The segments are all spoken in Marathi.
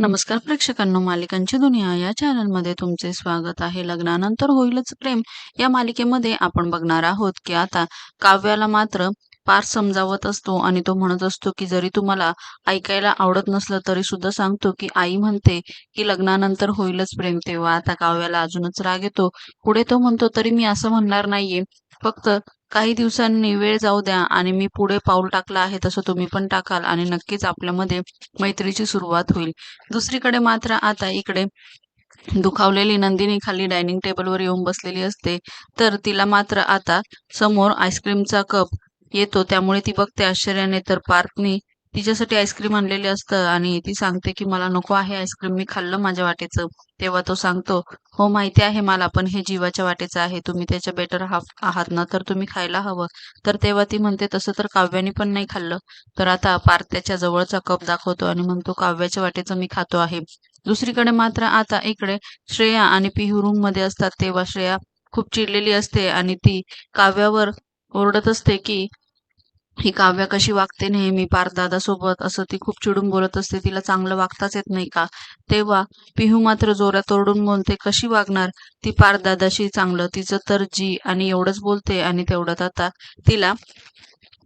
नमस्कार प्रेक्षकांनो मालिकांची दुनिया या चॅनलमध्ये तुमचे स्वागत आहे. लग्नानंतर होईलच प्रेम या मालिकेमध्ये आपण बघणार आहोत की आता काव्याला मात्र पार समजावत असतो आणि तो म्हणत असतो की जरी तुम्हाला ऐकायला आवडत नसलं तरी सुद्धा सांगतो की आई म्हणते की लग्नानंतर होईलच प्रेम तेव्हा. आता काव्याला अजूनच राग येतो. पुढे तो म्हणतो तरी मी असं म्हणणार नाहीये. फक्त काही दिवसांनी वेळ जाऊ द्या आणि मी पुढे पाऊल टाकलं आहे तसं तुम्ही पण टाकाल आणि नक्कीच आपल्यामध्ये मैत्रीची सुरुवात होईल. दुसरीकडे मात्र आता इकडे दुखावलेली नंदिनी खाली डायनिंग टेबलवर येऊन बसलेली असते. तर तिला मात्र आता समोर आईस्क्रीमचा कप येतो त्यामुळे ती बघते आश्चर्याने. तर पार्थनी तिच्यासाठी आईस्क्रीम आणलेले असतं आणि ती सांगते की मला नको आहे आईस्क्रीम मी खाल्लं माझ्या वाटेचं. तेव्हा तो सांगतो हो माहिती आहे मला पण हे जीवाच्या वाटेचं आहे. तुम्ही त्याच्या बेटर हाफ आहात ना तर तुम्ही खायला हवं. तर तेव्हा ती म्हणते तसं तर काव्याने पण नाही खाल्लं. तर आता पार्थ त्याच्या जवळचा कप दाखवतो आणि म्हणतो काव्याच्या वाटेचं मी खातो आहे. दुसरीकडे मात्र आता इकडे श्रेया आणि पिहू रूममध्ये असतात. तेव्हा श्रेया खूप चिडलेली असते आणि ती काव्यावर ओरडत असते की ही काव्या कशी वागते नेहमी पारदादा सोबत असं ती खूप चिडून बोलत असते. तिला चांगलं वागताच येत नाही का? तेव्हा पिहू मात्र जोरात ओरडून बोलते कशी वागणार? ती पारदादाशी चांगलं तिचं तर जी आणि एवढंच बोलते आणि तेवढ्यात आता. तिला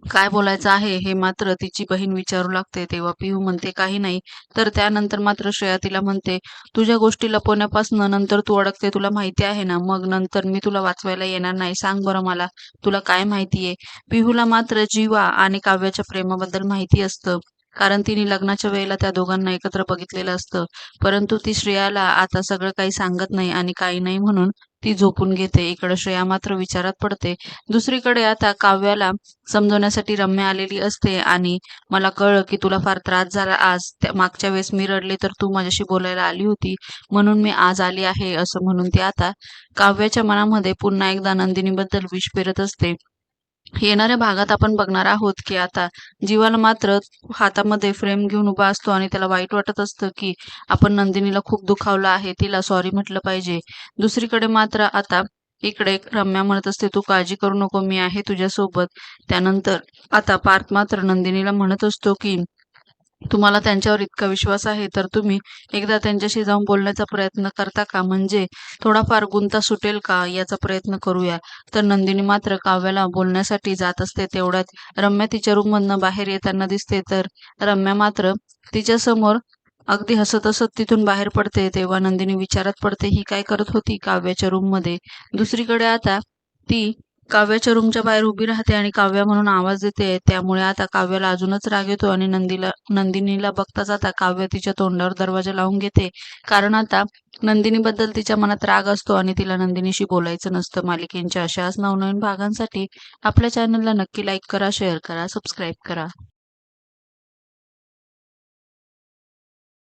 काय बोलायचं आहे हे मात्र तिची बहीण विचारू लागते. तेव्हा पिहू म्हणते काही नाही. तर त्यानंतर मात्र श्रेया तिला म्हणते तुझ्या गोष्टी लपवण्यापासून नंतर तू अडकते तुला माहिती आहे ना. मग नंतर मी तुला वाचवायला येणार नाही. सांग बरं मला तुला काय माहितीये पिहूला मात्र जीवा आणि काव्याच्या प्रेमाबद्दल माहिती असतं कारण तिने लग्नाच्या वेळेला त्या दोघांना एकत्र बघितलेलं असतं. परंतु ती श्रेयाला आता सगळं काही सांगत नाही आणि काही नाही म्हणून ती झोपून घेते. इकडे श्रेया मात्र विचारात पडते. दुसरीकडे आता काव्याला समजवण्यासाठी रम्या आलेली असते आणि मला कळलं की तुला फार त्रास झाला आज. मागच्या वेळेस मी रडले तर तू माझ्याशी बोलायला आली होती. म्हणून मी आज आली आहे असं म्हणून ती आता काव्याच्या मनामध्ये पुन्हा एकदा नंदिनीबद्दल विष पेरत असते. येणाऱ्या भागात आपण बघणार आहोत की आता जीवाला मात्र हातामध्ये फ्रेम घेऊन उभा असतो आणि त्याला वाईट वाटत असतं की आपण नंदिनीला खूप दुखावलं आहे तिला सॉरी म्हटलं पाहिजे. दुसरीकडे मात्र आता इकडे रम्या म्हणत असते तू काळजी करू नको मी आहे तुझ्यासोबत. त्यानंतर आता पार्थ मात्र नंदिनीला म्हणत असतो की तुम्हाला त्यांच्यावर इतका विश्वास आहे तर तुम्ही एकदा त्यांच्याशी जाऊन बोलण्याचा प्रयत्न करता का? म्हणजे थोडाफार गुंता सुटेल का? याचा प्रयत्न करूया. तर नंदिनी मात्र काव्याला बोलण्यासाठी जात असते तेवढ्यात रम्या तिच्या रूममधनं बाहेर येताना दिसते. तर रम्या मात्र तिच्या समोर अगदी हसत हसत तिथून बाहेर पडते. तेव्हा नंदिनी विचारात पडते ही काय करत होती काव्याच्या रूममध्ये? दुसरीकडे आता ती काव्याच्या रूमच्या बाहेर उभी राहते आणि काव्या म्हणून आवाज देते. त्यामुळे आता काव्याला अजूनच राग येतो आणि नंदीला नंदिनीला बघताच आता काव्य तिच्या तोंडावर दरवाजा लावून घेते. कारण आता नंदिनीबद्दल तिच्या मनात राग असतो आणि तिला नंदिनीशी बोलायचं नसतं. मालिकेंच्या अशाच नवनवीन भागांसाठी आपल्या चॅनलला नक्की लाईक करा शेअर करा सबस्क्राईब करा.